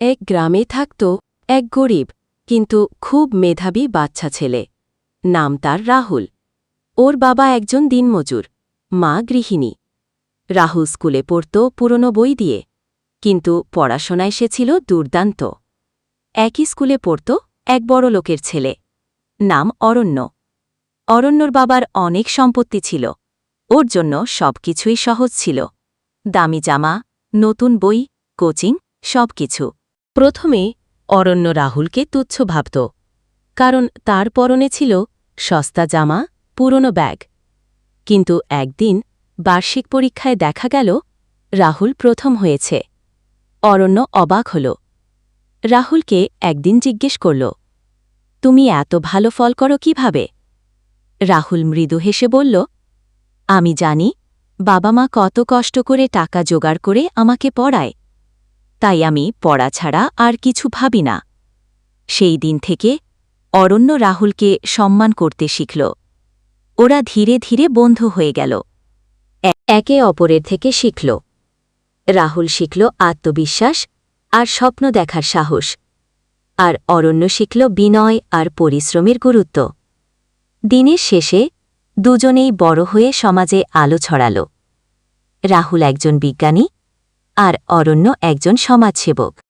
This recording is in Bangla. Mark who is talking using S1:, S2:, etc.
S1: এক গ্রামে থাকত এক গরিব, কিন্তু খুব মেধাবী বাচ্চা ছেলে। নাম তার রাহুল। ওর বাবা একজন দিনমজুর, মা গৃহিণী। রাহুল স্কুলে পড়ত পুরনো বই দিয়ে, কিন্তু পড়াশোনায় সে ছিল দুর্দান্ত। একই স্কুলে পড়ত এক বড় লোকের ছেলে। নাম অরণ্য। অরণ্যর বাবার অনেক সম্পত্তি ছিল। ওর জন্য সবকিছুই সহজ ছিল। দামি জামা, নতুন বই, কোচিং, সবকিছু। প্রথমে অরণ্য রাহুলকে তুচ্ছ ভাবত, কারণ তার পরনে ছিল সস্তা জামা, পুরনো ব্যাগ। কিন্তু একদিন বার্ষিক পরীক্ষায় দেখা গেল, রাহুল প্রথম হয়েছে। অরণ্য অবাক হল। রাহুলকে একদিন জিজ্ঞেস করল, তুমি এত ভালো ফল করো কীভাবে? রাহুল মৃদু হেসে বলল, আমি জানি, বাবা মা কত কষ্ট করে টাকা জোগাড় করে আমাকে পড়ায়। তাই আমি পড়া ছাড়া আর কিছু ভাবি না। সেই দিন থেকে অরণ্য রাহুলকে সম্মান করতে শিখল। ওরা ধীরে ধীরে বন্ধু হয়ে গেল। একে অপরের থেকে শিখল। রাহুল শিখল আত্মবিশ্বাস আর স্বপ্ন দেখার সাহস। আর অরণ্য শিখল বিনয় আর পরিশ্রমের গুরুত্ব। দিনের শেষে দুজনেই বড় হয়ে সমাজে আলো ছড়াল। রাহুল একজন বিজ্ঞানী আর অরণ্য একজন সমাজসেবক।